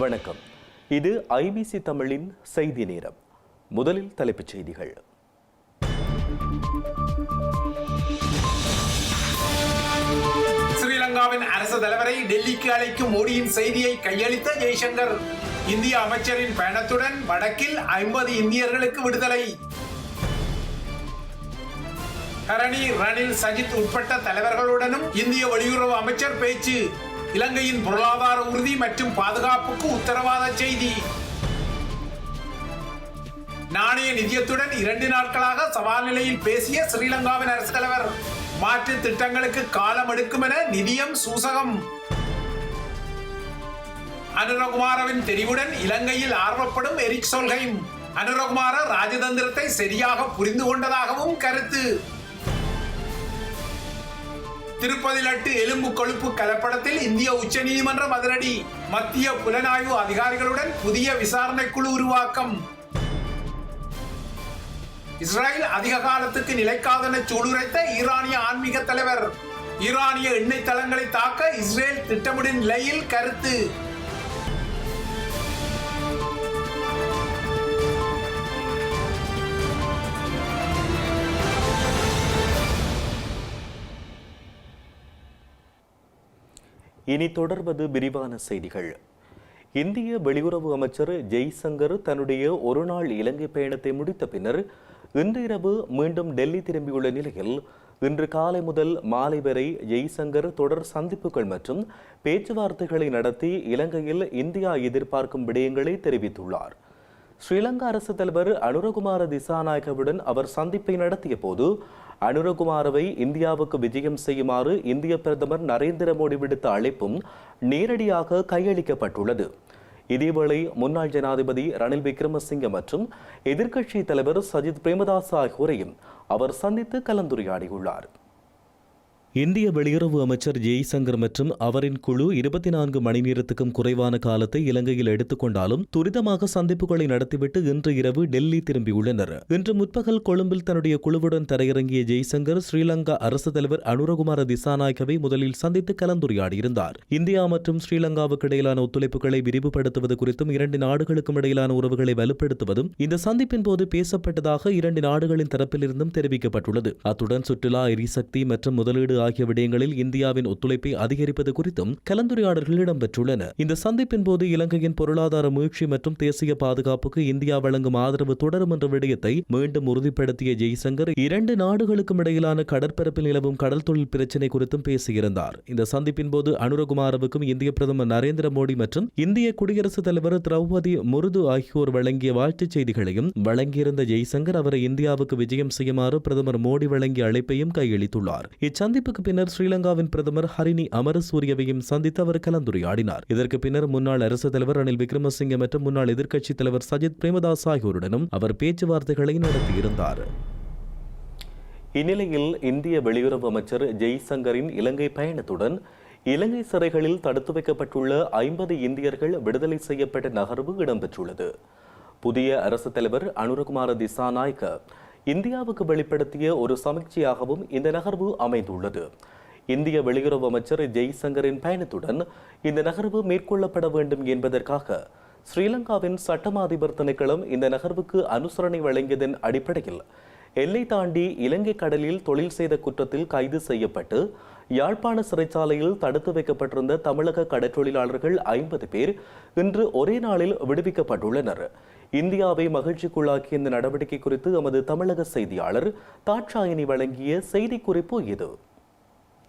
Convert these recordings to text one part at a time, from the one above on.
வணக்கம். இது ஐபிசி தமிழின் செய்தி நேரம். முதலில் தலைப்புச் செய்திகள். ஸ்ரீலங்காவின் அரசு தலைவரை டெல்லிக்கு அழைக்கும் மோடியின் செய்தியை கையளித்த ஜெய்சங்கர் இந்திய அமைச்சரின் பயணத்துடன் வடக்கில் ஐம்பது இந்தியர்களுக்கு விடுதலை. கரணி ரணில் சஜித் உட்பட்ட தலைவர்களுடனும் இந்திய வெளியுறவு அமைச்சர் பேச்சு. இலங்கையின் பொருளாதார உறுதி மற்றும் பாதுகாப்புக்கு உத்தரவாத செய்தி. நாணய நிதியத்துடன் இரண்டு நாட்களாக சவால் நிலையில் பேசிய ஸ்ரீலங்காவின் அரசு தலைவர் மாற்று திட்டங்களுக்கு காலம் எடுக்கும் என நிதியம் சூசகம். அனுரகுமாரவின் தெரிவுடன் இலங்கையில் ஆர்வப்படும் எரிக் சொல்கையும் அனுரகுமார ராஜதந்திரத்தை சரியாக புரிந்து கொண்டதாகவும் கருத்து. திருப்பதி லட்டு எலும்பு கொழுப்பு கலப்படத்தில் இந்திய உச்சநீதிமன்றம் அதிரடி. மத்திய புலனாய்வு அதிகாரிகளுடன் புதிய விசாரணை குழு உருவாக்கம். இஸ்ரேல் அதிக காலத்துக்கு நிலைக்காதென சூளுரைத்த ஈரானிய ஆன்மீக தலைவர். ஈரானிய எண்ணெய் தளங்களை தாக்க இஸ்ரேல் திட்டமிடும் நிலையில் கருத்து. இனி தொடர்வது விரிவான செய்திகள். இந்திய வெளியுறவு அமைச்சர் ஜெய்சங்கர் தன்னுடைய ஒருநாள் இலங்கை பயணத்தை முடித்த பின்னர் இன்று இரவு மீண்டும் டெல்லி திரும்பியுள்ள நிலையில் இன்று காலை முதல் மாலை வரை ஜெய்சங்கர் தொடர் சந்திப்புகள் மற்றும் பேச்சுவார்த்தைகளை நடத்தி இலங்கையில் இந்தியா எதிர்பார்க்கும் விடயங்களை தெரிவித்துள்ளார். ஸ்ரீலங்கா அரசு தலைவர் அனுரகுமார திசாநாயகவுடன் அவர் சந்திப்பை நடத்திய போது அனுரகுமாரவை இந்தியாவுக்கு விஜயம் செய்யுமாறு இந்திய பிரதமர் நரேந்திர மோடி விடுத்த அழைப்பும் நேரடியாக கையளிக்கப்பட்டுள்ளது. இதேவேளை முன்னாள் ஜனாதிபதி ரணில் விக்ரமசிங்க மற்றும் எதிர்க்கட்சி தலைவர் சஜித் பிரேமதாஸ் ஆகியோரையும் அவர் சந்தித்து கலந்துரையாடியுள்ளார். இந்திய வெளியுறவு அமைச்சர் ஜெய்சங்கர் மற்றும் அவரின் குழு இருபத்தி நான்கு மணி நேரத்துக்கும் குறைவான காலத்தை இலங்கையில் எடுத்துக்கொண்டாலும் துரிதமாக சந்திப்புகளை நடத்திவிட்டு இன்று இரவு டெல்லி திரும்பியுள்ளனர். இன்று முற்பகல் கொழும்பில் தன்னுடைய குழுவுடன் தரையிறங்கிய ஜெய்சங்கர் ஸ்ரீலங்கா அரசு தலைவர் அனுரகுமார திசாநாயகவை முதலில் சந்தித்து கலந்துரையாடியிருந்தார். இந்தியா மற்றும் ஸ்ரீலங்காவுக்கு இடையிலான ஒத்துழைப்புகளை விரிவுபடுத்துவது குறித்தும் இரண்டு நாடுகளுக்கும் இடையிலான உறவுகளை வலுப்படுத்துவதும் இந்த சந்திப்பின் போது பேசப்பட்டதாக இரண்டு நாடுகளின் தரப்பிலிருந்தும் தெரிவிக்கப்பட்டுள்ளது. அத்துடன் சுற்றுலா எரிசக்தி மற்றும் முதலீடு ஆகிய விடயங்களில் இந்தியாவின் ஒத்துழைப்பை அதிகரிப்பது குறித்தும் கலந்துரையாடல்கள் இடம்பெற்றுள்ளன. இந்த சந்திப்பின் போது இலங்கையின் பொருளாதார மீழ்ச்சி மற்றும் தேசிய பாதுகாப்புக்கு இந்தியா வழங்கும் ஆதரவு தொடரும் என்ற விடயத்தை மீண்டும் உறுதிப்படுத்திய ஜெய்சங்கர் இரண்டு நாடுகளுக்கும் இடையிலான கடற்பரப்பில் நிலவும் கடல் தொழில் பிரச்சினை குறித்தும் பேசியிருந்தார். இந்த சந்திப்பின் போது அனுரகுமாரவுக்கும் இந்திய பிரதமர் நரேந்திர மோடி மற்றும் இந்திய குடியரசுத் தலைவர் திரௌபதி முருது ஆகியோர் வழங்கிய வாழ்த்துச் செய்திகளையும் வழங்கியிருந்த ஜெய்சங்கர் அவரை இந்தியாவுக்கு விஜயம் செய்யுமாறு பிரதமர் மோடி வழங்கிய அழைப்பையும் கையளித்துள்ளார். சந்திப்புக்கு பின்னர் ஸ்ரீலங்காவின் பிரதமர் ஹரினி அமரசூரியவையும் சந்தித்து அவர் கலந்துரையாடினார். இதற்கு பின்னர் முன்னாள் அரசு தலைவர் ரணில் விக்ரமசிங்க மற்றும் முன்னாள் எதிர்க்கட்சித் தலைவர் சஜித் பிரேமதாஸ் ஆகியோருடனும் அவர் பேச்சுவார்த்தைகளை நடத்தியிருந்தார். இந்நிலையில் இந்திய வெளியுறவு அமைச்சர் ஜெய்சங்கரின் இலங்கை பயணத்துடன் இலங்கை சிறைகளில் தடுத்து வைக்கப்பட்டுள்ள ஐம்பது இந்தியர்கள் விடுதலை செய்யப்பட்ட நகர்வு இடம்பெற்றுள்ளது. புதிய அரசு தலைவர் அனுரகுமார திசாநாயக்க இந்தியாவுக்கு வெளிப்படுத்திய ஒரு சமீட்சையாகவும் இந்த நகர்வு அமைந்துள்ளது. இந்திய வெளியுறவு அமைச்சர் ஜெய்சங்கரின் பயணத்துடன் இந்த நகர்வு மேற்கொள்ளப்பட வேண்டும் என்பதற்காக ஸ்ரீலங்காவின் சட்டமா அதிபர் திணைக்களம் இந்த நகர்வுக்கு அனுசரணை வழங்கியதன் அடிப்படையில் எல்லை தாண்டி இலங்கை கடலில் தொழில் செய்த குற்றத்தில் கைது செய்யப்பட்டு யாழ்ப்பாண சிறைச்சாலையில் தடுத்து வைக்கப்பட்டிருந்த தமிழக கடற்றொழிலாளர்கள் ஐம்பது பேர் இன்று ஒரே நாளில் விடுவிக்கப்பட்டுள்ளனர். இந்தியாவை மகிழ்ச்சிக்குள்ளாக்கிய இந்த நடவடிக்கை குறித்து எமது தமிழக செய்தியாளர் தாட்சாயினி வழங்கிய செய்திக்குறிப்பு இது.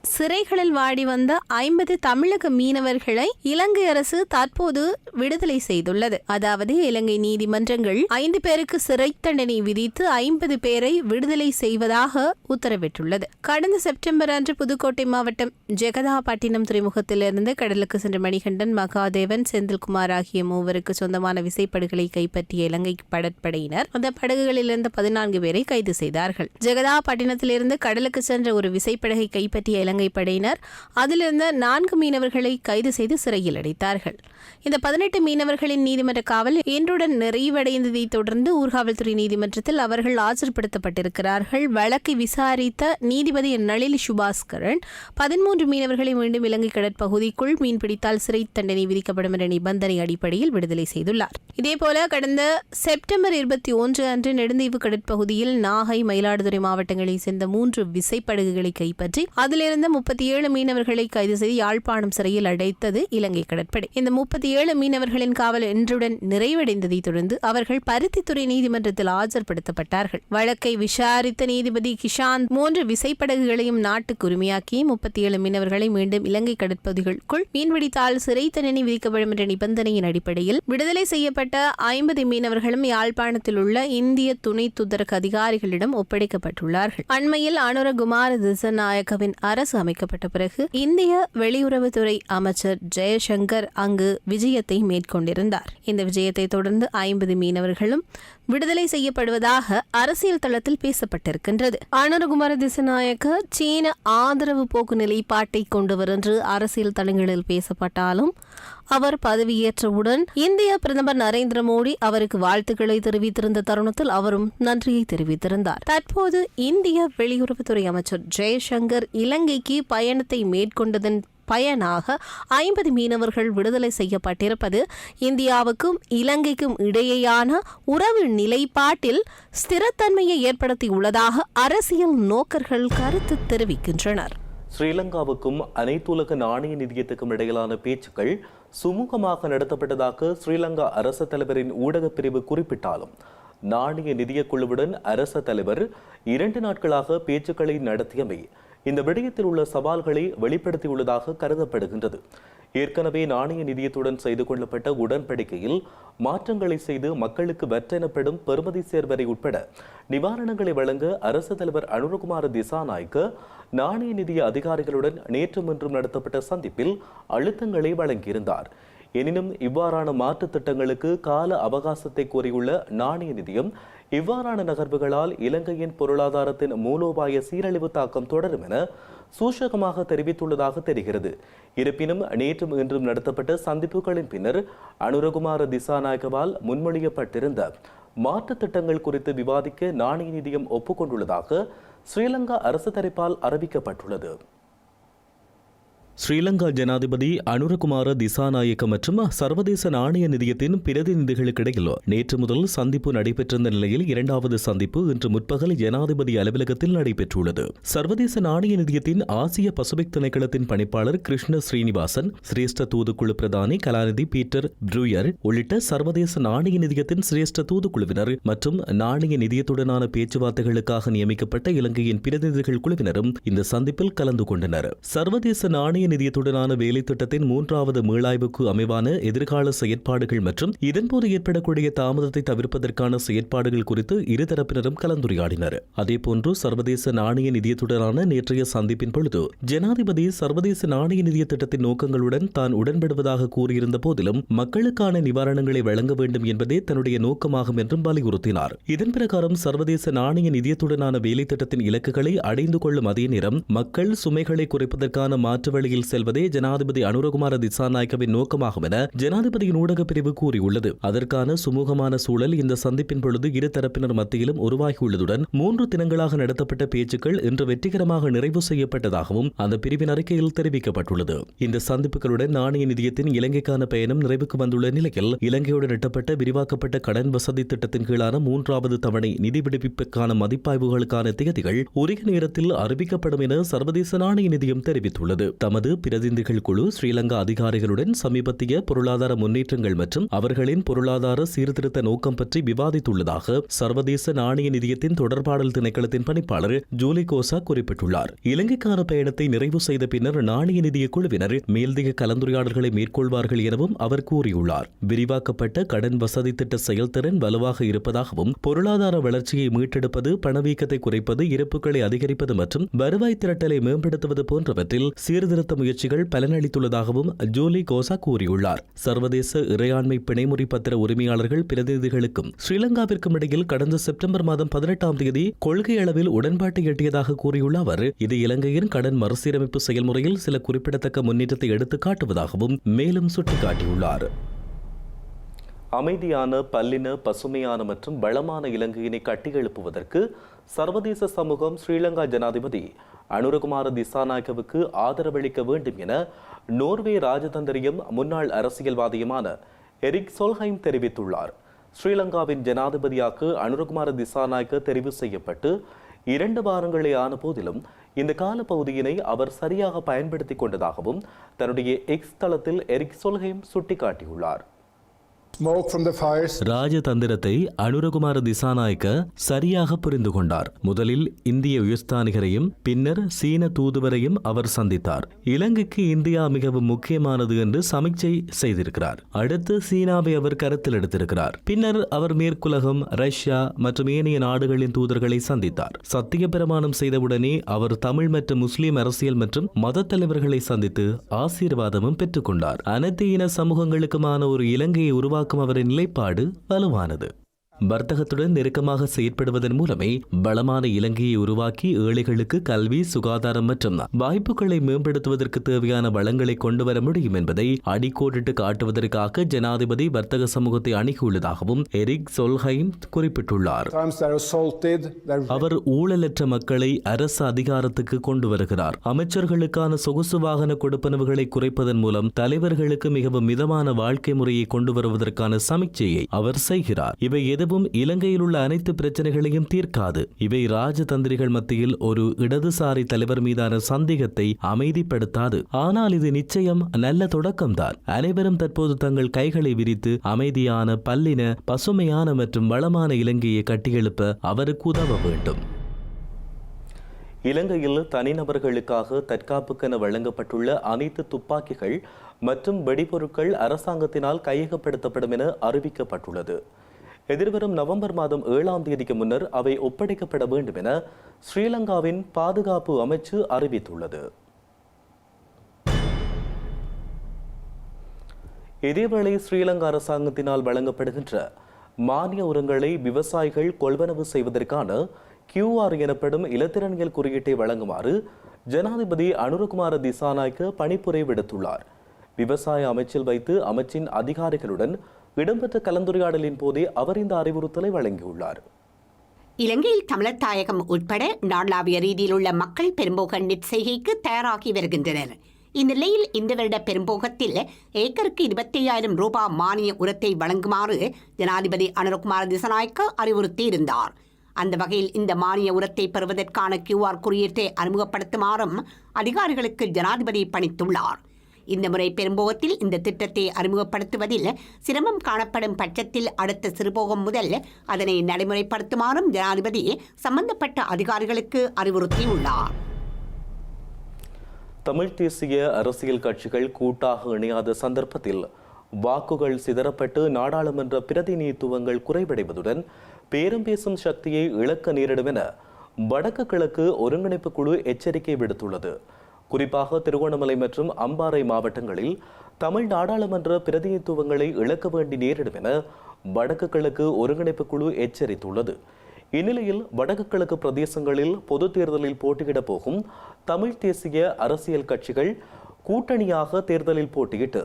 சிறைகளில் வாடி வந்த ஐம்பது தமிழக மீனவர்களை இலங்கை அரசு தற்போது விடுதலை செய்துள்ளது. அதாவது இலங்கை நீதிமன்றங்கள் ஐந்து பேருக்கு சிறை தண்டனை விதித்து ஐம்பது பேரை விடுதலை செய்வதாக உத்தரவிட்டுள்ளது. கடந்த செப்டம்பர் அன்று புதுக்கோட்டை மாவட்டம் ஜெகதாபட்டினம் துறைமுகத்திலிருந்து கடலுக்கு சென்ற மணிகண்டன் மகாதேவன் செந்தில்குமார் ஆகிய மூவருக்கு சொந்தமான விசைப்படகுகளை கைப்பற்றிய இலங்கை கடற்படையினர் அந்த படகுகளிலிருந்து பதினான்கு பேரை கைது செய்தார்கள். ஜெகதாபட்டினத்திலிருந்து கடலுக்கு சென்ற ஒரு விசைப்படகை கைப்பற்றிய இலங்கை படையினர் அதிலிருந்த நான்கு மீனவர்களை கைது செய்து சிறையில் அடைத்தார்கள். இந்த பதினெட்டு மீனவர்களின் நீதிமன்ற காவல் இன்றுடன் நிறைவடைந்ததை தொடர்ந்து ஊர்காவல்துறை நீதிமன்றத்தில் அவர்கள் ஆஜர்படுத்தப்பட்டிருக்கிறார்கள். வழக்கை விசாரித்த நீதிபதி நளில் சுபாஸ்கரன் பதிமூன்று மீனவர்களை மீண்டும் இலங்கை கடற்பகுதிக்குள் மீன்பிடித்தால் சிறை தண்டனை விதிக்கப்படும் என்ற நிபந்தனை அடிப்படையில் விடுதலை செய்துள்ளார். இதேபோல கடந்த செப்டம்பர் இருபத்தி ஒன்று அன்று நெடுந்தீவு கடற்பகுதியில் நாகை மயிலாடுதுறை மாவட்டங்களைச் சேர்ந்த மூன்று விசைப்படகுகளை கைப்பற்றி அதிலிருந்து முப்பத்தி ஏழு மீனவர்களை கைது செய்து யாழ்ப்பாணம் சிறையில் அடைத்தது இலங்கை கடற்படை. இந்த முப்பத்தி ஏழு மீனவர்களின் காவல் இன்றுடன் நிறைவடைந்ததை தொடர்ந்து அவர்கள் பருத்தித்துறை நீதிமன்றத்தில் ஆஜர்படுத்தப்பட்டார்கள். வழக்கை விசாரித்த நீதிபதி கிஷாந்த் மூன்று விசைப்படகுகளையும் நாட்டுக்கு உரிமையாக்கி முப்பத்தி ஏழு மீனவர்களை மீண்டும் இலங்கை கடற்பகுதிகளுக்குள் மீன்பிடித்தால் சிறை தண்டனை விதிக்கப்படும் என்ற நிபந்தனையின் அடிப்படையில் விடுதலை செய்யப்பட்ட ஐம்பது மீனவர்களும் யாழ்ப்பாணத்தில் உள்ள இந்திய துணை தூதரக அதிகாரிகளிடம் ஒப்படைக்கப்பட்டுள்ளார்கள். அண்மையில் அனுரகுமார திசநாயகவின் அரசு அமைக்கப்பட்ட பிறகு இந்திய வெளியுறவுத்துறை அமைச்சர் ஜெயசங்கர் அங்கு விஜயத்தை மேற்கொண்டிருந்தார். இந்த விஜயத்தை தொடர்ந்து ஐம்பது மீனவர்களும் விடுதலை செய்யப்படுவதாக அரசியல் தளத்தில் பேசப்பட்டிருக்கின்றது. அனுரகுமார திசநாயக்க சீன ஆதரவு போக்கு நிலைப்பாட்டை கொண்டவர் என்று அரசியல் தளங்களில் பேசப்பட்டாலும் அவர் பதவியேற்றவுடன் இந்திய பிரதமர் நரேந்திர மோடி அவருக்கு வாழ்த்துக்களை தெரிவித்திருந்த தருணத்தில் அவரும் நன்றியை தெரிவித்திருந்தார். தற்போது இந்திய வெளியுறவுத்துறை அமைச்சர் ஜெய்சங்கர் இலங்கைக்கு பயணத்தை மேற்கொண்டதன் பயனாக ஐம்பது மீனவர்கள் விடுதலை செய்யப்பட்டிருப்பது இந்தியாவுக்கும் இலங்கைக்கும் இடையேயான உறவு நிலைப்பாட்டில் ஸ்திரத்தன்மையை ஏற்படுத்தியுள்ளதாக அரசியல் நோக்கர்கள் கருத்து தெரிவிக்கின்றனர். ஸ்ரீலங்காவுக்கும் அனைத்துலக நாணய நிதியத்துக்கும் இடையிலான பேச்சுக்கள் சுமூகமாக நடத்தப்பட்டதாக ஸ்ரீலங்கா அரச தலைவரின் ஊடகப் பிரிவு குறிப்பிட்டாலும் நாணய நிதிய குழுவுடன் அரச தலைவர் இரண்டு நாட்களாக பேச்சுக்களை நடத்தியமை இந்த விடயத்தில் உள்ள சவால்களை வெளிப்படுத்தியுள்ளதாக கருதப்படுகின்றது. ஏற்கனவே நாணய நிதியத்துடன் செய்து கொள்ளப்பட்ட உடன்படிக்கையில் மாற்றங்களை செய்து மக்களுக்கு வெற்றெனப்படும் பெறுமதி சேர்வரை உட்பட நிவாரணங்களை வழங்க அரசு தலைவர் அனுரகுமார திசாநாய்க்கு நாணய நிதிய அதிகாரிகளுடன் நேற்று இன்றும் நடத்தப்பட்ட சந்திப்பில் அழுத்தங்களை வழங்கியிருந்தார். எனினும் இவ்வாறான மாற்றுத் திட்டங்களுக்கு கால அவகாசத்தை கோரியுள்ள நாணய நிதியம் இவ்வாறான நகர்வுகளால் இலங்கையின் பொருளாதாரத்தின் மூலோபாய சீரழிவு தாக்கம் தொடரும் என சூசகமாக தெரிவித்துள்ளதாக தெரிகிறது. இருப்பினும் நேற்றும் இன்றும் நடத்தப்பட்ட சந்திப்புகளின் பின்னர் அனுரகுமார திசாநாயகவால் முன்மொழியப்பட்டிருந்த மாற்றுத் திட்டங்கள் குறித்து விவாதிக்க நாணய நிதியம் ஒப்புக்கொண்டுள்ளதாக ஸ்ரீலங்கா அரசு தரப்பால் அறிவிக்கப்பட்டுள்ளது. ஸ்ரீலங்கா ஜனாதிபதி அனுரகுமார திசாநாயக்க மற்றும் சர்வதேச நாணய நிதியத்தின் பிரதிநிதிகளுக்கிடையில் நேற்று முதல் சந்திப்பு நடைபெற்றிருந்த நிலையில் இரண்டாவது சந்திப்பு இன்று முற்பகல் ஜனாதிபதி அலுவலகத்தில் நடைபெற்றுள்ளது. சர்வதேச நாணய நிதியத்தின் ஆசிய பசுபிக் திணைக்களத்தின் பணிப்பாளர் கிருஷ்ண ஸ்ரீனிவாசன் சிரேஷ்ட தூதுக்குழு பிரதானி கலாநிதி பீட்டர் ப்ரூயர் உள்ளிட்ட சர்வதேச நாணய நிதியத்தின் சிரேஷ்ட தூதுக்குழுவினர் மற்றும் நாணய நிதியத்துடனான பேச்சுவார்த்தைகளுக்காக நியமிக்கப்பட்ட இலங்கையின் பிரதிநிதிகள் குழுவினரும் இந்த சந்திப்பில் கலந்து கொண்டனர். சர்வதேச நாணய நிதியத்துடனான வேலை திட்டத்தின் மூன்றாவது மீளாய்வுக்கு அமைவான எதிர்கால செயற்பாடுகள் மற்றும் இதன்போது ஏற்படக்கூடிய தாமதத்தை தவிர்ப்பதற்கான செயற்பாடுகள் குறித்து இருதரப்பினரும் கலந்துரையாடினர். அதேபோன்று சர்வதேச நாணய நிதியத்துடனான நேற்றைய சந்திப்பின் பொழுது ஜனாதிபதி சர்வதேச நாணய நிதிய திட்டத்தின் நோக்கங்களுடன் தான் உடன்படுவதாக கூறியிருந்த போதிலும் மக்களுக்கான நிவாரணங்களை வழங்க வேண்டும் என்பதே தன்னுடைய நோக்கமாகும் என்றும் வலியுறுத்தினார். இதன் பிரகாரம் சர்வதேச நாணய நிதியத்துடனான வேலை திட்டத்தின் இலக்குகளை அடைந்து கொள்ளும் அதே நேரம் மக்கள் சுமைகளை குறைப்பதற்கான மாற்று வழியில் செல்வதே ஜனாதிபதி அனுரகுமார திசாநாயக்கவின் நோக்கமாகும் என ஜனாதிபதியின் ஊடகப் பிரிவு கூறியுள்ளது. அதற்கான சுமூகமான சூழல் இந்த சந்திப்பின் பொழுது இரு தரப்பினர் மத்தியிலும் உருவாகியுள்ளதுடன் மூன்று தினங்களாக நடத்தப்பட்ட பேச்சுக்கள் இன்று வெற்றிகரமாக நிறைவு செய்யப்பட்டதாகவும் அந்த பிரிவின் அறிக்கையில் தெரிவிக்கப்பட்டுள்ளது. இந்த சந்திப்புகளுடன் நாணய நிதியத்தின் இலங்கைக்கான பயணம் நிறைவுக்கு வந்துள்ள நிலையில் இலங்கையுடன் எட்டப்பட்ட விரிவாக்கப்பட்ட கடன் வசதி திட்டத்தின் கீழான மூன்றாவது தவணை நிதி விடுவிப்புக்கான மதிப்பாய்வுகளுக்கான தேதிகள் உரிய நேரத்தில் அறிவிக்கப்படும் என சர்வதேச நாணய நிதியம் தெரிவித்துள்ளது. தமது பிரதிநிதிகள் குழு ஸ்ரீலங்கா அதிகாரிகளுடன் சமீபத்திய பொருளாதார முன்னேற்றங்கள் மற்றும் அவர்களின் பொருளாதார சீர்திருத்த நோக்கம் பற்றி விவாதித்துள்ளதாக சர்வதேச நாணய நிதியத்தின் தொடர்பாடல் திணைக்களத்தின் பணிப்பாளர் ஜூலி கோசா குறிப்பிட்டுள்ளார். இலங்கைக்கான பயணத்தை நிறைவு செய்த பின்னர் நாணய நிதிய குழுவினர் மேல்திக கலந்துரையாடல்களை மேற்கொள்வார்கள் எனவும் அவர் கூறியுள்ளார். விரிவாக்கப்பட்ட கடன் வசதி திட்ட செயல்திறன் வலுவாக இருப்பதாகவும் பொருளாதார வளர்ச்சியை மீட்டெடுப்பது பணவீக்கத்தை குறைப்பது இருப்புகளை அதிகரிப்பது மற்றும் வருவாய் திரட்டலை மேம்படுத்துவது போன்றவற்றில் சீர்திருத்த பேச்சுவார்த்தை முயற்சிகள் பலனளித்துள்ளதாகவும் ஜூலி கோசா கூறியுள்ளார். சர்வதேச இறையாண்மை பிணைமுறை பத்திர உரிமையாளர்கள் பிரதிநிதிகளுக்கும் ஸ்ரீலங்காவிற்கும் இடையில் கடந்த செப்டம்பர் மாதம் பதினெட்டாம் தேதி கொள்கை அளவில் உடன்பாட்டை எட்டியதாக கூறியுள்ள அவர் இது இலங்கையின் கடன் மறுசீரமைப்பு செயல்முறையில் சில குறிப்பிடத்தக்க முன்னேற்றத்தை எடுத்து காட்டுவதாகவும் மேலும் சுட்டிக்காட்டியுள்ளார். அமைதியான பல்லின பசுமையான மற்றும் வளமான இலங்கையினை கட்டியெழுப்புவதற்கு சர்வதேச சமூகம் ஸ்ரீலங்கா ஜனாதிபதி அனுரகுமார திசாநாயக்கவுக்கு ஆதரவளிக்க வேண்டும் என நோர்வே ராஜதந்திரியும் முன்னாள் அரசியல்வாதியுமான எரிக் சோல்ஹைம் தெரிவித்துள்ளார். ஸ்ரீலங்காவின் ஜனாதிபதியாக அனுரகுமார திசாநாயக்க தெரிவு செய்யப்பட்டு இரண்டு வாரங்களே ஆன போதிலும் இந்த கால பகுதியினை அவர் சரியாக பயன்படுத்தி கொண்டதாகவும் தன்னுடைய எக்ஸ் தளத்தில் எரிக் சொல்கையும் சுட்டிக்காட்டியுள்ளார். ராஜதந்திரத்தை அனுரகுமார திசாநாயக்க சரியாக புரிந்து கொண்டார். முதலில் இந்திய உயர்ஸ்தானிகரையும் பின்னர் சீன தூதுவரையும் அவர் சந்தித்தார். இலங்கைக்கு இந்தியா மிகவும் முக்கியமானது என்று சமிக்சை செய்திருக்கிறார். அடுத்து சீனாவை அவர் கருத்தில் எடுத்திருக்கிறார். பின்னர் அவர் மேற்குலகம் ரஷ்யா மற்றும் ஏனைய நாடுகளின் தூதர்களை சந்தித்தார். சத்திய பிரமாணம் செய்தவுடனே அவர் தமிழ் மற்றும் முஸ்லிம் அரசியல் மற்றும் மத தலைவர்களை சந்தித்து ஆசீர்வாதமும் பெற்றுக்கொண்டார். அனைத்து இன சமூகங்களுக்குமான ஒரு இலங்கையை உருவாக்க உருவாக்கும் அவரின் நிலைப்பாடு வலுவானது. வர்த்தகத்துடன் நெருக்கமாக செயற்படுவதன் மூலமே பலமான இலங்கையை உருவாக்கி ஏழைகளுக்கு கல்வி சுகாதாரம் மற்றும் வாய்ப்புகளை மேம்படுத்துவதற்கு தேவையான வளங்களை கொண்டு வர முடியும் என்பதை அடிக்கோடிட்டு காட்டுவதற்காக ஜனாதிபதி வர்த்தக சமூகத்தை அணுகியுள்ளதாகவும் எரிக் சொல்ஹைம் குறிப்பிட்டுள்ளார். அவர் ஊழலற்ற மக்களை அரசு அதிகாரத்துக்கு கொண்டு வருகிறார். அமைச்சர்களுக்கான சொகுசு வாகன கொடுப்பனவுகளை குறைப்பதன் மூலம் தலைவர்களுக்கு மிகவும் மிதமான வாழ்க்கை முறையை கொண்டு வருவதற்கான சமிக்சையை அவர் செய்கிறார். இவை எதுவும் எதுவும் இலங்கையில் உள்ள அனைத்து பிரச்சனைகளையும் தீர்க்காது. இவை ராஜதந்திரிகள் மத்தியில் ஒரு இடதுசாரி தலைவர் மீதான சந்தேகத்தை அமைதிப்படுத்தாது. ஆனால் இது நிச்சயம் நல்ல தொடக்கம்தான். அனைவரும் தற்போது தங்கள் கைகளை விரித்து அமைதியான பல்லின பசுமையான மற்றும் வளமான இலங்கையை கட்டியெழுப்ப அவருக்கு உதவ வேண்டும். இலங்கையில் தனிநபர்களுக்காக தற்காப்புக்கென வழங்கப்பட்டுள்ள அனைத்து துப்பாக்கிகள் மற்றும் வெடிபொருட்கள் அரசாங்கத்தினால் கையகப்படுத்தப்படும் என அறிவிக்கப்பட்டுள்ளது. எதிர்வரும் நவம்பர் மாதம் ஏழாம் தேதிக்கு முன்னர் அவை ஒப்படைக்கப்பட வேண்டும் என ஸ்ரீலங்காவின் பாதுகாப்பு அமைச்சு அறிவித்துள்ளது. இதேவேளை ஸ்ரீலங்கா அரசாங்கத்தினால் வழங்கப்படுகின்ற மானிய உரங்களை விவசாயிகள் கொள்வனவு செய்வதற்கான கியூஆர் எனப்படும் இலத்திரனியல் குறியீட்டை வழங்குமாறு ஜனாதிபதி அனுரகுமார திசாநாயக்க பணிப்புரை விடுத்துள்ளார். விவசாய அமைச்சில் வைத்து அமைச்சின் அதிகாரிகளுடன் இடம்பெற்ற கலந்துரையாடலின் போதே அவர் இந்த அறிவுறுத்தலை வழங்கியுள்ளார். இலங்கையில் தமிழர் தாயகம் உட்பட நாடளாவிய ரீதியில் உள்ள மக்கள் பெரும்போக நெற்செய்கைக்கு தயாராகி வருகின்றனர். இந்நிலையில் இந்த வருட பெரும்போகத்தில் ஏக்கருக்கு இருபத்தி ஐயாயிரம் ரூபாய் மானிய உரத்தை வழங்குமாறு ஜனாதிபதி அனுரகுமார திசநாயக்க அறிவுறுத்தியிருந்தார். அந்த வகையில் இந்த மானிய உரத்தை பெறுவதற்கான கியூஆர் குறியீட்டை அறிமுகப்படுத்துமாறும் அதிகாரிகளுக்கு ஜனாதிபதி பணித்துள்ளார். இந்த முறை பெரும்போகத்தில் இந்த திட்டத்தை அறிமுகப்படுத்துவதில் சிரமம் காணப்படும் பட்சத்தில் அடுத்த சிறுபோகம் முதல் அதனை நடைமுறைப்படுத்துமாறும் ஜனாதிபதி சம்பந்தப்பட்ட அதிகாரிகளுக்கு அறிவுறுத்தியுள்ளார். தமிழ் தேசிய அரசியல் கட்சிகள் கூட்டாக இணையாத சந்தர்ப்பத்தில் வாக்குகள் சிதறப்பட்டு நாடாளுமன்ற பிரதிநிதித்துவங்கள் குறைவடைவதுடன் பேரம் பேசும் சக்தியை இழக்க நேரிடும் என வடக்கு கிழக்கு ஒருங்கிணைப்பு குழு எச்சரிக்கை விடுத்துள்ளது. குறிப்பாக திருகோணமலை மற்றும் அம்பாறை மாவட்டங்களில் தமிழ் நாடாளுமன்ற பிரதிநிதித்துவங்களை இழக்க வேண்டி நேரிடும் என வடக்கு கிழக்கு ஒருங்கிணைப்பு குழு எச்சரித்துள்ளது. இந்நிலையில் வடக்கு கிழக்கு பிரதேசங்களில் பொது தேர்தலில் போட்டியிடப் போகும் தமிழ் தேசிய அரசியல் கட்சிகள் கூட்டணியாக தேர்தலில் போட்டியிட்டு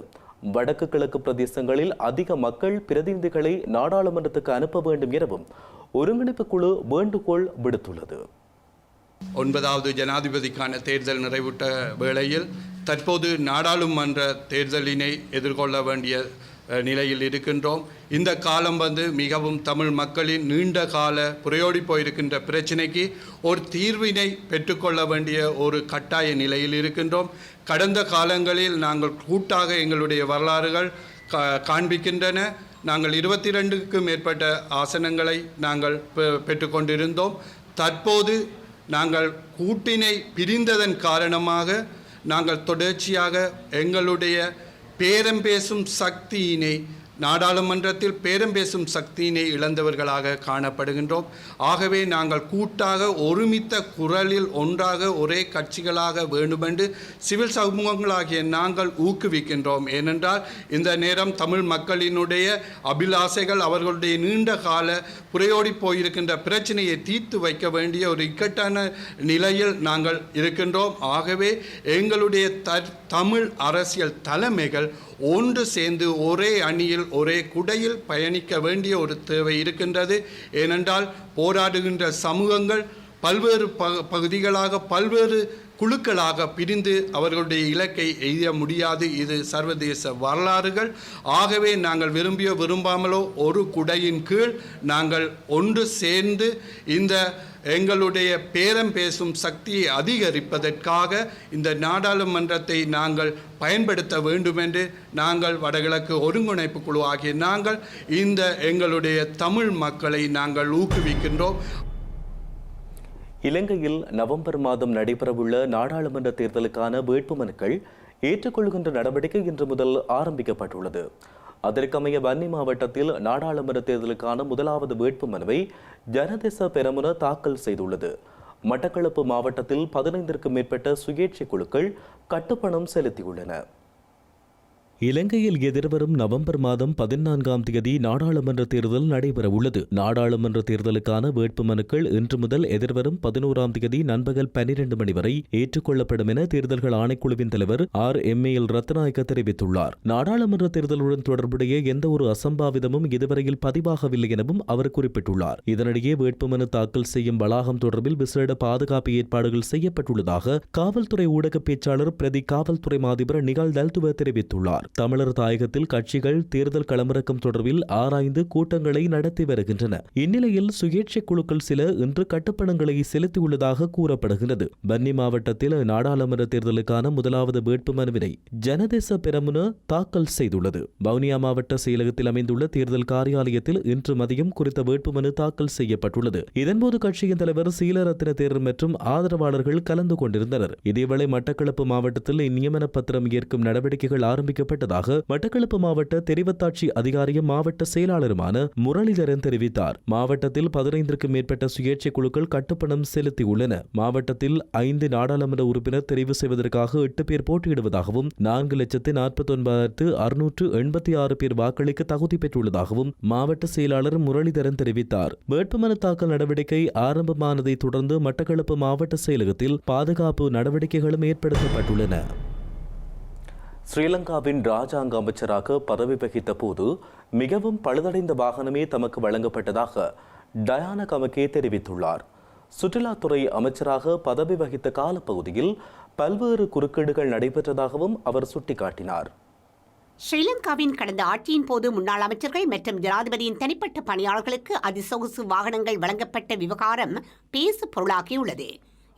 வடக்கு கிழக்கு பிரதேசங்களில் அதிக மக்கள் பிரதிநிதிகளை நாடாளுமன்றத்துக்கு அனுப்ப வேண்டும் எனவும் ஒருங்கிணைப்பு குழு வேண்டுகோள் விடுத்துள்ளது. ஒன்பதாவது ஜனாதிபதிக்கான தேர்தல் நிறைவுற்ற வேளையில் தற்போது நாடாளுமன்ற தேர்தலினை எதிர்கொள்ள வேண்டிய நிலையில் இருக்கின்றோம். இந்த காலம் வந்து மிகவும் தமிழ் மக்களின் நீண்ட கால புரையோடி போயிருக்கின்ற பிரச்சினைக்கு ஒரு தீர்வினை பெற்றுக்கொள்ள வேண்டிய ஒரு கட்டாய நிலையில் இருக்கின்றோம். கடந்த காலங்களில் நாங்கள் கூட்டாக எங்களுடைய வரலாறுகள் கா காண்பிக்கின்றன. நாங்கள் இருபத்தி ரெண்டுக்கும் மேற்பட்ட ஆசனங்களை நாங்கள் பெ- பெற்றுக்கொண்டிருந்தோம். தற்போது நாங்கள் கூட்டினை பிரிந்ததன் காரணமாக நாங்கள் தொடர்ச்சியாக எங்களுடைய பேரம் பேசும் சக்தியினை நாடாளுமன்றத்தில் பேரம் பேசும் சக்தியினை இழந்தவர்களாக காணப்படுகின்றோம். ஆகவே நாங்கள் கூட்டாக ஒருமித்த குரலில் ஒன்றாக ஒரே கட்சிகளாக வேண்டுமென்று சிவில் சமூகங்களாகிய நாங்கள் ஊக்குவிக்கின்றோம். ஏனென்றால் இந்த நேரம் தமிழ் மக்களினுடைய அபிலாசைகள் அவர்களுடைய நீண்ட கால புறையோடி போயிருக்கின்ற பிரச்சனையை தீர்த்து வைக்க வேண்டிய ஒரு இக்கட்டான நிலையில் நாங்கள் இருக்கின்றோம். ஆகவே எங்களுடைய த தமிழ் அரசியல் தலைமைகள் ஒன்று சேர்ந்து ஒரே அணியில் ஒரே குடையில் பயணிக்க வேண்டிய ஒரு தேவை இருக்கின்றது. ஏனென்றால் போராடுகின்ற சமூகங்கள் பல்வேறு ப பகுதிகளாக பல்வேறு குழுக்களாக பிரிந்து அவர்களுடைய இலக்கை எழுத முடியாது. இது சர்வதேச வரலாறுகள். ஆகவே நாங்கள் விரும்பியோ விரும்பாமலோ ஒரு குடையின் கீழ் நாங்கள் ஒன்று சேர்ந்து இந்த எங்களுடைய பேரம் பேசும் சக்தியை அதிகரிப்பதற்காக இந்த நாடாளுமன்றத்தை நாங்கள் பயன்படுத்த வேண்டும் என்று நாங்கள் வடகிழக்கு ஒருங்கிணைப்பு குழு ஆகிய நாங்கள் இந்த எங்களுடைய தமிழ் மக்களை நாங்கள் ஊக்குவிக்கின்றோம். இலங்கையில் நவம்பர் மாதம் நடைபெறவுள்ள நாடாளுமன்ற தேர்தலுக்கான வேட்புமனுக்கள் ஏற்றுக்கொள்கின்ற நடவடிக்கை இன்று முதல் ஆரம்பிக்கப்பட்டுள்ளது. அதற்கமைய வன்னி மாவட்டத்தில் நாடாளுமன்ற தேர்தலுக்கான முதலாவது வேட்புமனுவை ஜனதேச பெரமுன தாக்கல் செய்துள்ளது. மட்டக்களப்பு மாவட்டத்தில் பதினைந்திற்கும் மேற்பட்ட சுயேட்சை குழுக்கள் கட்டுப்பணம் செலுத்தியுள்ளன. இலங்கையில் எதிர்வரும் நவம்பர் மாதம் பதினான்காம் தேதி நாடாளுமன்ற தேர்தல் நடைபெறவுள்ளது. நாடாளுமன்ற தேர்தலுக்கான வேட்புமனுக்கள் இன்று முதல் எதிர்வரும் பதினோராம் தேதி நண்பகல் பன்னிரண்டு மணி வரை ஏற்றுக்கொள்ளப்படும் என தேர்தல்கள் ஆணைக்குழுவின் தலைவர் ஆர். எம். எல். ரத்நாயக்க தெரிவித்துள்ளார். நாடாளுமன்ற தேர்தலுடன் தொடர்புடைய எந்த ஒரு அசம்பாவிதமும் இதுவரையில் பதிவாகவில்லை எனவும் அவர் குறிப்பிட்டுள்ளார். இதனிடையே வேட்புமனு தாக்கல் செய்யும் வளாகம் தொடர்பில் விசேட பாதுகாப்பு ஏற்பாடுகள் செய்யப்பட்டுள்ளதாக காவல்துறை ஊடக பேச்சாளர் பிரதி காவல்துறை மாதிபர் நிகால் தல்துவ தெரிவித்துள்ளார். தமிழர் தாயகத்தில் கட்சிகள் தேர்தல் களமிறக்கம் தொடர்பில் ஆராய்ந்து கூட்டங்களை நடத்தி வருகின்றன. இந்நிலையில் சுயேட்சை குழுக்கள் சில இன்று கட்டுப்பணங்களை செலுத்தியுள்ளதாக கூறப்படுகிறது பன்னி மாவட்டத்தில் நாடாளுமன்ற தேர்தலுக்கான முதலாவது வேட்புமனுவினை ஜனதேச பெரமுன தாக்கல் செய்துள்ளது. வவுனியா மாவட்ட செயலகத்தில் அமைந்துள்ள தேர்தல் காரியாலயத்தில் இன்று மதியம் குறித்த வேட்புமனு தாக்கல் செய்யப்பட்டுள்ளது. இதன்போது கட்சியின் தலைவர் சீலரத்ன தேரர் மற்றும் ஆதரவாளர்கள் கலந்து கொண்டிருந்தனர். இதேவேளை மட்டக்களப்பு மாவட்டத்தில் நியமன பத்திரம் ஏற்கும் நடவடிக்கைகள் ஆரம்பிக்கப்பட்டதாக மட்டக்களப்பு மாவட்ட தெரிவத்தாட்சி அதிகாரியும் மாவட்ட செயலாளருமான முரளிதரன் தெரிவித்தார். மாவட்டத்தில் பதினைந்திற்கும் மேற்பட்ட சுயேட்சை குழுக்கள் கட்டுப்பணம் செலுத்தியுள்ளன. மாவட்டத்தில் ஐந்து நாடாளுமன்ற உறுப்பினர் தெரிவு செய்வதற்காக எட்டு பேர் போட்டியிடுவதாகவும் நான்கு லட்சத்து நாற்பத்தி ஒன்பதாயிரத்து அறுநூற்று எண்பத்தி ஆறு பேர் வாக்களிக்க தகுதி பெற்றுள்ளதாகவும் மாவட்ட செயலாளர் முரளிதரன் தெரிவித்தார். வேட்புமனு தாக்கல் நடவடிக்கை ஆரம்பமானதை தொடர்ந்து மட்டக்களப்பு மாவட்ட செயலகத்தில் பாதுகாப்பு நடவடிக்கைகளும் ஏற்படுத்தப்பட்டுள்ளன. ஸ்ரீலங்காவின் ராஜாங்க அமைச்சராக பதவி வகித்த போது மிகவும் பழுதடைந்த வாகனமே தமக்கு வழங்கப்பட்டதாக டயானா கமகே தெரிவித்துள்ளார். சுற்றுலாத்துறை அமைச்சராக பதவி வகித்த காலப்பகுதியில் பல்வேறு குறுக்கீடுகள் நடைபெற்றதாகவும் அவர் சுட்டிக்காட்டினார். ஸ்ரீலங்காவின் கடந்த ஆட்சியின் போது முன்னாள் அமைச்சர்கள் மற்றும் ஜனாதிபதியின் தனிப்பட்ட பணியாளர்களுக்கு அதிசொகுசு வாகனங்கள் வழங்கப்பட்ட விவகாரம் பேசு பொருளாகியுள்ளது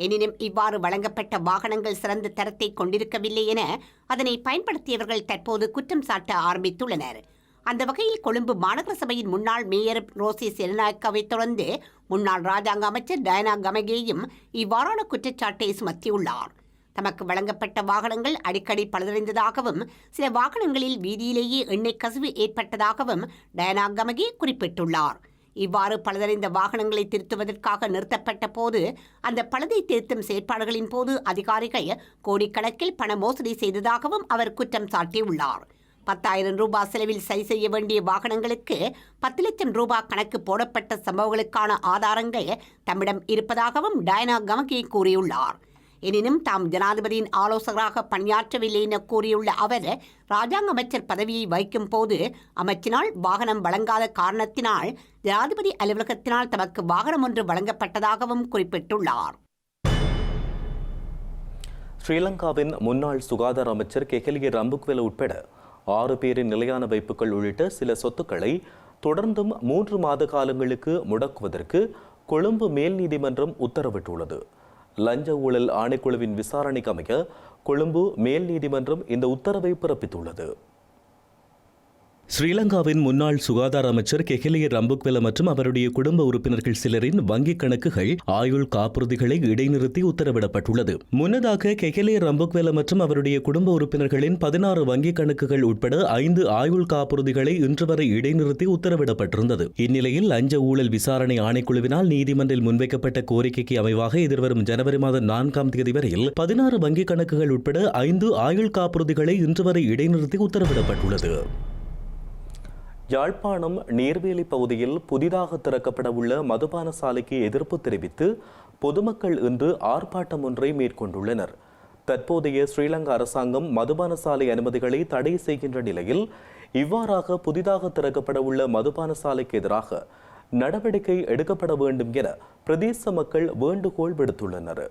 எனினும் இவ்வாறு வழங்கப்பட்ட வாகனங்கள் சிறந்த தரத்தை கொண்டிருக்கவில்லை என அதனை பயன்படுத்தியவர்கள் தற்போது குற்றம் சாட்ட ஆரம்பித்துள்ளனர். அந்த வகையில் கொழும்பு மாநகர சபையின் முன்னாள் மேயர் ரோசி செல்நாயக்காவை தொடர்ந்து முன்னாள் ராஜாங்க அமைச்சர் டயனா கமகேயும் இவ்வாறான குற்றச்சாட்டை சுமத்தியுள்ளார். தமக்கு வழங்கப்பட்ட வாகனங்கள் அடிக்கடி பழுதடைந்ததாகவும் சில வாகனங்களில் வீதியிலேயே எண்ணெய் கசிவு ஏற்பட்டதாகவும் டயனா கமகே குறிப்பிட்டுள்ளார். இவ்வாறு பழுதடைந்த வாகனங்களை திருத்துவதற்காக நிறுத்தப்பட்ட போது அந்த பழுதை திருத்தும் செயற்பாடுகளின் போது அதிகாரிகள் கோடிக்கணக்கில் பண மோசடி செய்ததாகவும் அவர் குற்றம் சாட்டியுள்ளார். பத்தாயிரம் ரூபாய் செலவில் சரி செய்ய வேண்டிய வாகனங்களுக்கு பத்து லட்சம் ரூபாய் கணக்கு போடப்பட்ட சம்பவங்களுக்கான ஆதாரங்கள் தம்மிடம் இருப்பதாகவும் டயனா கமகி கூறியுள்ளார். எனினும் தாம் ஜனாதிபதியின் ஆலோசகராக பணியாற்றவில்லை என கூறியுள்ள அவர் ராஜாங்க அமைச்சர் பதவியை வகிக்கும் போது அமைச்சினால் வாகனம் வழங்காத காரணத்தினால் ஜனாதிபதி அலுவலகத்தினால் தமக்கு வாகனம் ஒன்று வழங்கப்பட்டதாகவும் குறிப்பிட்டுள்ளார். ஸ்ரீலங்காவின் முன்னாள் சுகாதார அமைச்சர் கெஹலிய ரம்புக்வெல உட்பட ஆறு பேரின் நிலையான வைப்புகள் உள்ளிட்ட சில சொத்துக்களை தொடர்ந்தும் மூன்று மாத காலங்களுக்கு முடக்குவதற்கு கொழும்பு மேல் நீதிமன்றம் உத்தரவிட்டுள்ளது. லஞ்ச ஊழல் ஆணைக்குழுவின் விசாரணைக்கு அமைய கொழும்பு மேல் நீதிமன்றம் இந்த உத்தரவை பிறப்பித்துள்ளது. ஸ்ரீலங்காவின் முன்னாள் சுகாதார அமைச்சர் கெஹிலிய ரம்புக்வெல மற்றும் அவருடைய குடும்ப உறுப்பினர்கள் சிலரின் வங்கிக் கணக்குகள் ஆயுள் காப்புறுதிகளை இடைநிறுத்தி உத்தரவிடப்பட்டுள்ளது. முன்னதாக கெஹிலிய ரம்புக்வெல மற்றும் அவருடைய குடும்ப உறுப்பினர்களின் பதினாறு வங்கிக் கணக்குகள் உட்பட ஐந்து ஆயுள் காப்புறுதிகளை இன்று வரை இடைநிறுத்தி உத்தரவிடப்பட்டிருந்தது. இந்நிலையில் லஞ்ச ஊழல் விசாரணை ஆணைக்குழுவினால் நீதிமன்றில் முன்வைக்கப்பட்ட கோரிக்கைக்கு அமைவாக எதிர்வரும் ஜனவரி மாதம் நான்காம் தேதி வரையில் பதினாறு வங்கிக் கணக்குகள் உட்பட ஐந்து ஆயுள் காப்புறுதிகளை இன்று வரை இடைநிறுத்தி உத்தரவிடப்பட்டுள்ளது. யாழ்ப்பாணம் நீர்வேலி பகுதியில் புதிதாக திறக்கப்பட உள்ள மதுபான சாலைக்கு எதிர்ப்பு தெரிவித்து பொதுமக்கள் இன்று ஆர்ப்பாட்டம் ஒன்றை மேற்கொண்டுள்ளனர். தற்போதைய ஸ்ரீலங்கா அரசாங்கம் மதுபான சாலை அனுமதிகளை தடை செய்கின்ற நிலையில் இவ்வாறாக புதிதாக திறக்கப்பட உள்ள மதுபான சாலைக்கு எதிராக நடவடிக்கை எடுக்கப்பட வேண்டும் என பிரதேச மக்கள் வேண்டுகோள் விடுத்துள்ளனர்.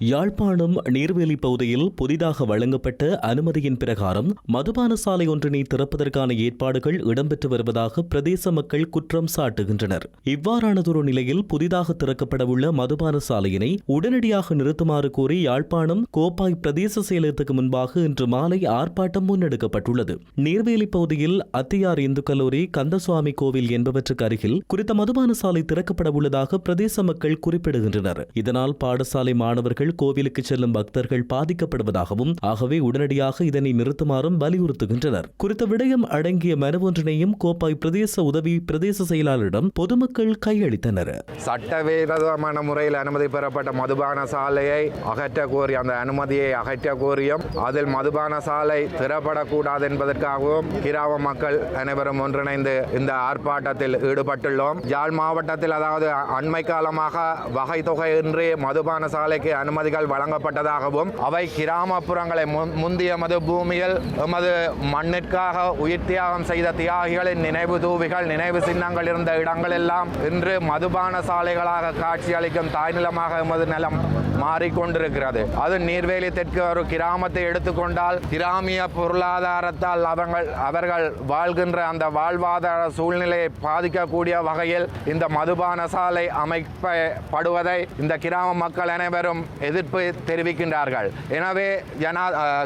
யாழ்ப்பாணம் நீர்வேலி பகுதியில் புதிதாக வழங்கப்பட்ட அனுமதியின் பிரகாரம் மதுபான சாலை ஒன்றினை திறப்பதற்கான ஏற்பாடுகள் இடம்பெற்று வருவதாக பிரதேச மக்கள் குற்றம் சாட்டுகின்றனர். இவ்வாறானதொரு நிலையில் புதிதாக திறக்கப்படவுள்ள மதுபான சாலையினை உடனடியாக நிறுத்துமாறு கோரி யாழ்ப்பாணம் கோப்பாய் பிரதேச செயலகத்துக்கு முன்பாக இன்று மாலை ஆர்ப்பாட்டம் முன்னெடுக்கப்பட்டுள்ளது. நீர்வேலி பகுதியில் அத்தியார் இந்து கல்லூரி கந்தசுவாமி கோவில் என்பவற்றுக்கு அருகில் குறித்த மதுபான சாலை திறக்கப்படவுள்ளதாக பிரதேச மக்கள் குறிப்பிடுகின்றனர். இதனால் பாடசாலை மாணவர்கள் கோவிலுக்கு செல்லும் பக்தர்கள் பாதிக்கப்படுவதாகவும் ஆகவே உடனடியாக இதனை நிறுத்துமாறும் வலியுறுத்துகின்றனர். குறித்த விடயம் அடங்கிய மனு ஒன்றினையும் கோப்பாய் பிரதேச உதவி பிரதேச செயலாளரிடம் பொதுமக்கள் கையளித்தனர். சட்டவிரோதமான முறையில் அனுமதி பெறப்பட்ட மதுபான சாலையை அகற்ற கோரி அந்த அனுமதியை அகற்ற கோரியும் அதில் மதுபான சாலை திறப்படக்கூடாது என்பதற்காகவும் கிராம மக்கள் அனைவரும் ஒன்றிணைந்து இந்த ஆர்ப்பாட்டத்தில் ஈடுபட்டுள்ளோம். யாழ் மாவட்டத்தில் அதாவது அண்மை காலமாக வகை தொகையின்றி மதுபான சாலைக்கு அனுமதி அனுமதிகள் வழங்கப்பட்டதாகவும் அவை கிராமப்புறங்களை முன்- முந்திய மது பூமியில் எமது மண்ணிற்காக உயிர் தியாகம் செய்த தியாகிகளின் நினைவு தூவிகள் நினைவு சின்னங்கள் இருந்த இடங்கள் எல்லாம் இன்று மதுபான சாலைகளாக காட்சியளிக்கும் தாய்நிலமாக எமது நிலம் மாறிக்கொண்டிருக்கிறது. அது நீர்வேலி தெற்கு ஒரு கிராமத்தை எடுத்துக்கொண்டால் கிராமிய பொருளாதாரத்தால் அவர்கள் அவர்கள் வாழ்கின்ற அந்த வாழ்வாதார சூழ்நிலையை பாதிக்கக்கூடிய வகையில் இந்த மதுபான சாலை அமைப்படுவதை இந்த கிராம மக்கள் அனைவரும் எதிர்ப்பு தெரிவிக்கின்றார்கள். எனவே ஜனா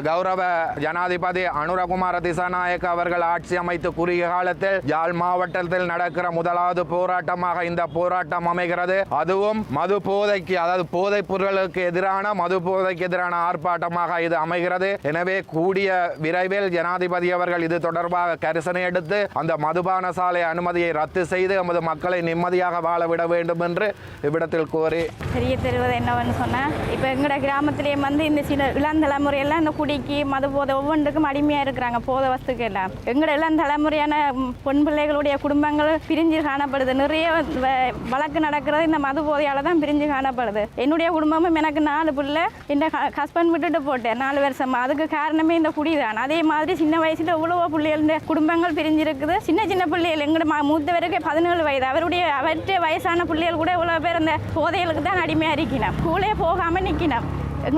கௌரவ ஜனாதிபதி அனுரகுமார திசாநாயக் அவர்கள் ஆட்சி அமைத்து குறுகிய காலத்தில் யாழ் மாவட்டத்தில் நடக்கிற முதலாவது போராட்டமாக இந்த போராட்டம் அமைகிறது. அதுவும் மது போதைக்கு அதாவது போதைப் பொருட்களுக்கு எதிரான மது போதைக்கு எதிரான ஆர்ப்பாட்டமாக இது அமைகிறது. எனவே கூடிய விரைவில் ஜனாதிபதி அவர்கள் இது தொடர்பாக கரிசனை எடுத்து அந்த மதுபான சாலை அனுமதியை ரத்து செய்து நமது மக்களை நிம்மதியாக வாழ விட வேண்டும் என்று இவ்விடத்தில் கோரி தெரிய தருவது என்னவென்று சொன்னால் இப்போ எங்களோட கிராமத்துலேயே வந்து இந்த சில இளந்தலைமுறையெல்லாம் இந்த குடிக்கு மது போதை ஒவ்வொன்றுக்கும் அடிமையாக இருக்கிறாங்க போத வஸ்துக்கு எல்லாம் எங்களோட இளந்தலைமுறையான தலைமுறையான பெண் பிள்ளைகளுடைய குடும்பங்கள் பிரிஞ்சு காணப்படுது. நிறைய வ- வழக்கு நடக்கிறது இந்த மது போதையால் தான் பிரிஞ்சு காணப்படுது. என்னுடைய குடும்பமும் எனக்கு நாலு பிள்ளை இந்த ஹஸ்பண்ட் விட்டுட்டு போட்டேன் நாலு வருஷமா. அதுக்கு காரணமே இந்த குடி தான். அதே மாதிரி சின்ன வயசுல எவ்வளவோ பிள்ளைகள் குடும்பங்கள் பிரிஞ்சிருக்குது. சின்ன சின்ன பிள்ளைகள் எங்களோட ம- மூத்தவருக்கு பதினேழு வயது. அவருடைய அவற்றை வயசான பிள்ளைகள் கூட இவ்வளோ பேர் அந்த போதைகளுக்கு தான் அடிமையாக இருக்கணும் ஸ்கூலே போகாமல் நிற்கணும்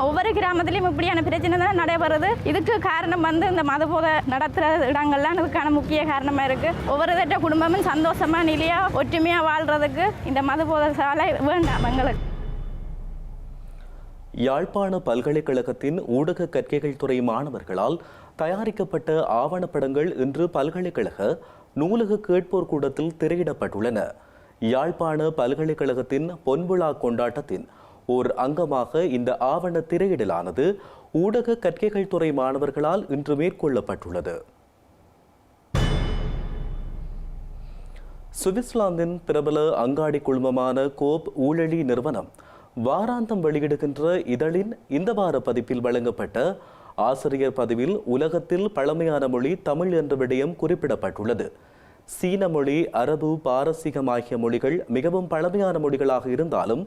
ஒவ்வொரு கிராமத்துலேயும் இப்படியான பிரச்சனை தான் நடைபெறுது இதுக்கு காரணம் வந்து இந்த மத போதை நடத்துகிற இடங்கள்லாம் இதுக்கான முக்கிய காரணமாக இருக்குது ஒவ்வொருத்த குடும்பமும் சந்தோஷமாக நிலையாக ஒற்றுமையாக வாழ்கிறதுக்கு இந்த மத போதை சாலை வேண்டாம் எங்களுக்கு. யாழ்ப்பாண பல்கலைக்கழகத்தின் ஊடக கற்கைகள் துறை மாணவர்களால் தயாரிக்கப்பட்ட ஆவணப்படங்கள் இன்று பல்கலைக்கழக நூலக கேட்போர் கூடத்தில் திரையிடப்பட்டுள்ளன. யாழ்ப்பாண பல்கலைக்கழகத்தின் பொன்விழா கொண்டாட்டத்தின் ஓர் அங்கமாக இந்த ஆவண திரையிடலானது ஊடக கற்கைகள் துறை மாணவர்களால் இன்று மேற்கொள்ளப்பட்டுள்ளது. சுவிட்சர்லாந்தின் பிரபல அங்காடி குழுமமான கோப் ஊழலி நிறுவனம் வாராந்தம் வெளியிடுகின்ற இதழின் இந்த வார பதிப்பில் வழங்கப்பட்ட ஆசிரியர் பதிவில் உலகத்தில் பழமையான மொழி தமிழ் என்ற விடயம் குறிப்பிடப்பட்டுள்ளது. சீன மொழி அரபு பாரசீகம் ஆகிய மொழிகள் மிகவும் பழமையான மொழிகளாக இருந்தாலும்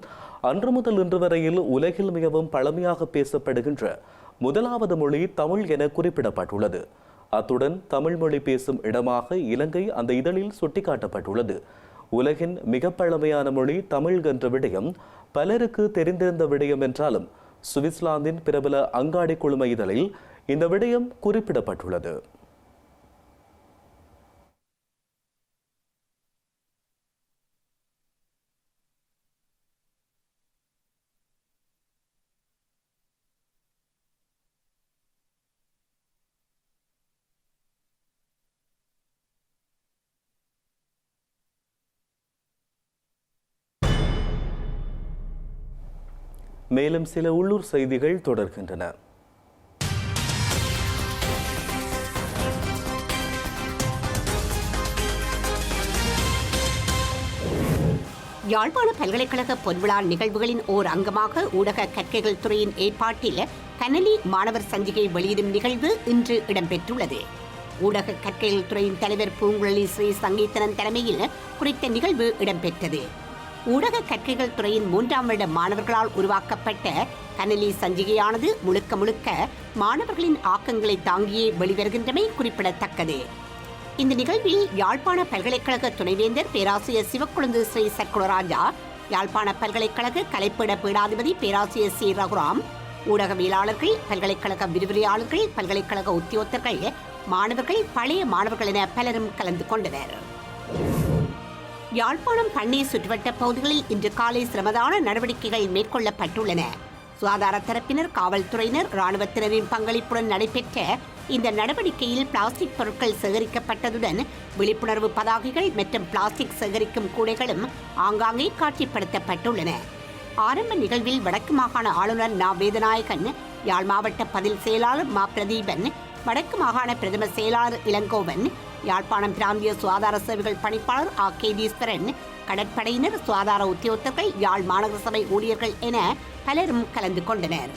அன்று முதல் இன்று வரையில் உலகில் மிகவும் பழமையாக பேசப்படுகின்ற முதலாவது மொழி தமிழ் என குறிப்பிடப்பட்டுள்ளது. அத்துடன் தமிழ் மொழி பேசும் இடமாக இலங்கை அந்த இதழில் சுட்டிக்காட்டப்பட்டுள்ளது. உலகின் மிக பழமையான மொழி தமிழ் என்ற விடயம் பலருக்கு தெரிந்திருந்த விடயம் என்றாலும் சுவிட்சர்லாந்தின் பிரபல அங்காடி குழும இதழில் இந்த விடயம் குறிப்பிடப்பட்டுள்ளது. மேலும் சில உள்ளூர் செய்திகள் தொடர்கின்றன. யாழ்ப்பாண பல்கலைக்கழக பொன்விழா நிகழ்வுகளின் ஓர் அங்கமாக ஊடக கற்கைகள் துறையின் ஏற்பாட்டில் கனலி மாணவர் சஞ்சிகை வெளியிடும் நிகழ்வு இன்று இடம்பெற்றுள்ளது. ஊடக கற்கைகள் துறையின் தலைவர் பூங்குழலி ஸ்ரீ சங்கீதனன் தலைமையில் குறித்த நிகழ்வு இடம்பெற்றது. ஊடக கற்கைகள் துறையின் மூன்றாம் வருட மாணவர்களால் உருவாக்கப்பட்ட கனலி சஞ்சிகையானது முழுக்க முழுக்க மாணவர்களின் ஆக்கங்களை தாங்கியே வெளிவருகின்றமை குறிப்பிடத்தக்கது. இந்த நிகழ்வில் யாழ்ப்பாண பல்கலைக்கழக துணைவேந்தர் பேராசிரியர் சிவக்குழுந்து ஸ்ரீ சர்க்குலராஜா யாழ்ப்பாண பல்கலைக்கழக கலைப்பீட பீடாதிபதி பேராசிரியர் சி. ரகுராம் ஊடகவியலாளர்கள் பல்கலைக்கழக விரிவுரையாளர்கள் பல்கலைக்கழக உத்தியோகத்தர்கள் மாணவர்கள் பழைய மாணவர்கள் என பலரும் கலந்து கொண்டனர். யாழ்ப்பாணம் பண்ணை சுற்றுவட்ட பகுதிகளில் இன்று காலை சிரமதான நடவடிக்கைகள் மேற்கொள்ளப்பட்டுள்ளன. சுகாதார தரப்பினர் காவல்துறையினர் இராணுவத்தினரின் பங்களிப்புடன் நடைபெற்ற இந்த நடவடிக்கையில் பிளாஸ்டிக் பொருட்கள் சேகரிக்கப்பட்டதுடன் விழிப்புணர்வு பதாகைகள் மற்றும் பிளாஸ்டிக் சேகரிக்கும் கூடைகளும் ஆங்காங்கே காட்சிப்படுத்தப்பட்டுள்ளன. ஆரம்ப நிகழ்வில் வடக்கு மாகாண ஆளுநர் நா. வேதநாயகன் யாழ் மாவட்ட பதில் செயலாளர் மா. பிரதீபன் வடக்கு மாகாண பிரதம செயலாளர் இளங்கோவன் யாழ்ப்பாணம் பிராந்திய சுகாதார சேவைகள் பணிப்பாளர் ஆ கேதீஸ்வரன் கடற்படையினர் சுகாதார உத்தியோகத்தர்கள் யாழ் மாநகர சபை ஊழியர்கள் என பலரும் கலந்து கொண்டனர்.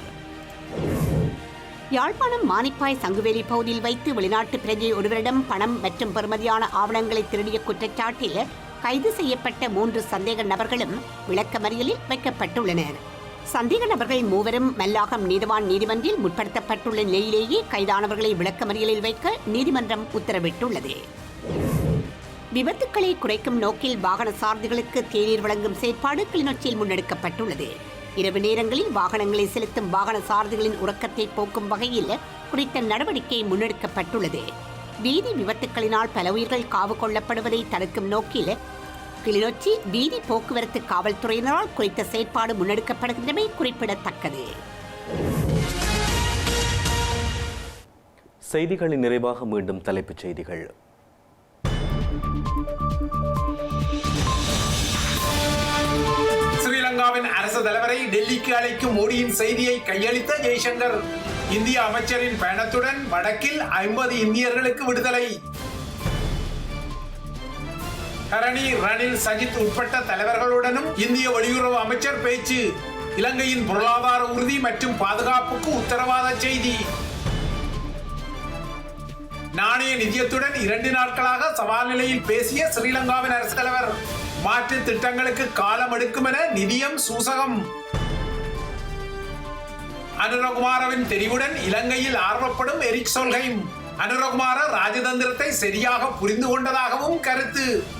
யாழ்ப்பாணம் மானிப்பாய் சங்குவேலி பகுதியில் வைத்து வெளிநாட்டு பிரஜை ஒருவரிடம் பணம் மற்றும் பெறுமதியான ஆவணங்களை திருடிய குற்றச்சாட்டில் கைது செய்யப்பட்ட மூன்று சந்தேக நபர்களும் விளக்கமறியலில் வைக்கப்பட்டுள்ளனர். சந்தேக நபர்கள் மூவரும் மல்லாகம் நீதவான் நீதிமன்றில் முற்படுத்தப்பட்டுள்ள நிலையிலேயே கைதானவர்களை விளக்கமறியலில் வைக்க நீதிமன்றம் உத்தரவிட்டுள்ளது. விபத்துக்களை குறைக்கும் நோக்கில் வாகன சாரதிகளுக்கு தேநீர் வழங்கும் செயற்பாடு கிளிநொச்சியில் முன்னெடுக்கப்பட்டுள்ளது. இரவு நேரங்களில் வாகனங்களை செலுத்தும் வாகன சாரதிகளின் உறக்கத்தை போக்கும் வகையில் குறித்த நடவடிக்கை முன்னெடுக்கப்பட்டுள்ளது. வீதி விபத்துக்களினால் பல உயிர்கள் காவு கொள்ளப்படுவதை தடுக்கும் நோக்கில் கிளிநொச்சி வீதி போக்குவரத்து காவல்துறையினரால் குறித்த செயற்பாடு முன்னெடுக்கப்படுகின்றமை குறிப்பிடத்தக்கது. செய்திகளின் நிறைவாக மீண்டும் தலைப்புச் செய்திகள். ஸ்ரீலங்காவின் அரசு தலைவரை டெல்லிக்கு அழைக்கும் மோடியின் செய்தியை கையளித்த ஜெய்சங்கர் இந்திய அமைச்சரின் பயணத்துடன் வடக்கில் ஐம்பது இந்தியர்களுக்கு விடுதலை. ஹரணி ரணில் சஜித் உட்பட்ட தலைவர்களுடனும் இந்திய வெளியுறவு அமைச்சர் பேச்சு. இலங்கையின் பொருளாதார உறுதி மற்றும் பாதுகாப்புக்கு உத்தரவாத செய்தி. நாணய நிதியத்துடன் இரண்டு நாட்களாக சவால் நிலையில் பேசிய ஸ்ரீலங்காவின் அரசு தலைவர் மாற்று திட்டங்களுக்கு காலம் எடுக்கும் என நிதியம் சூசகம். அனுரகுமாரவின் தெரிவுடன் இலங்கையில் ஆர்வப்படும் எரிக் சொல்கையும் அனுரகுமார ராஜதந்திரத்தை சரியாக புரிந்து கொண்டதாகவும் கருத்து.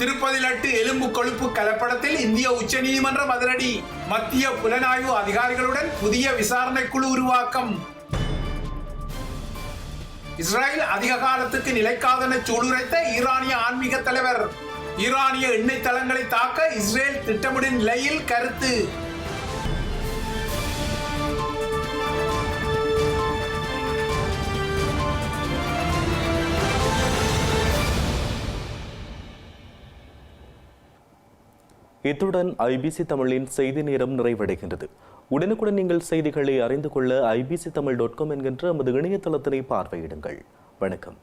திருப்பதி லட்டு எலும்பு கொழுப்பு கலப்படத்தில் இந்திய உச்சநீதிமன்றம் அதிரடி. மத்திய புலனாய்வு அதிகாரிகளுடன் புதிய விசாரணை குழு உருவாக்கம். இஸ்ரேல் அதிக காலத்துக்கு நிலைக்காதென சூளுரைத்த ஈரானிய ஆன்மீக தலைவர். ஈரானிய எண்ணெய் தளங்களை தாக்க இஸ்ரேல் திட்டமிடும் நிலையில் கருத்து. இத்துடன் ஐபிசி தமிழின் செய்தி நேரம் நிறைவடைகின்றது. உடனுக்குடன் நீங்கள் செய்திகளை அறிந்து கொள்ள ஐபிசி தமிழ் டாட் காம் என்கின்ற நமது இணையதளத்தினை பார்வையிடுங்கள். வணக்கம்.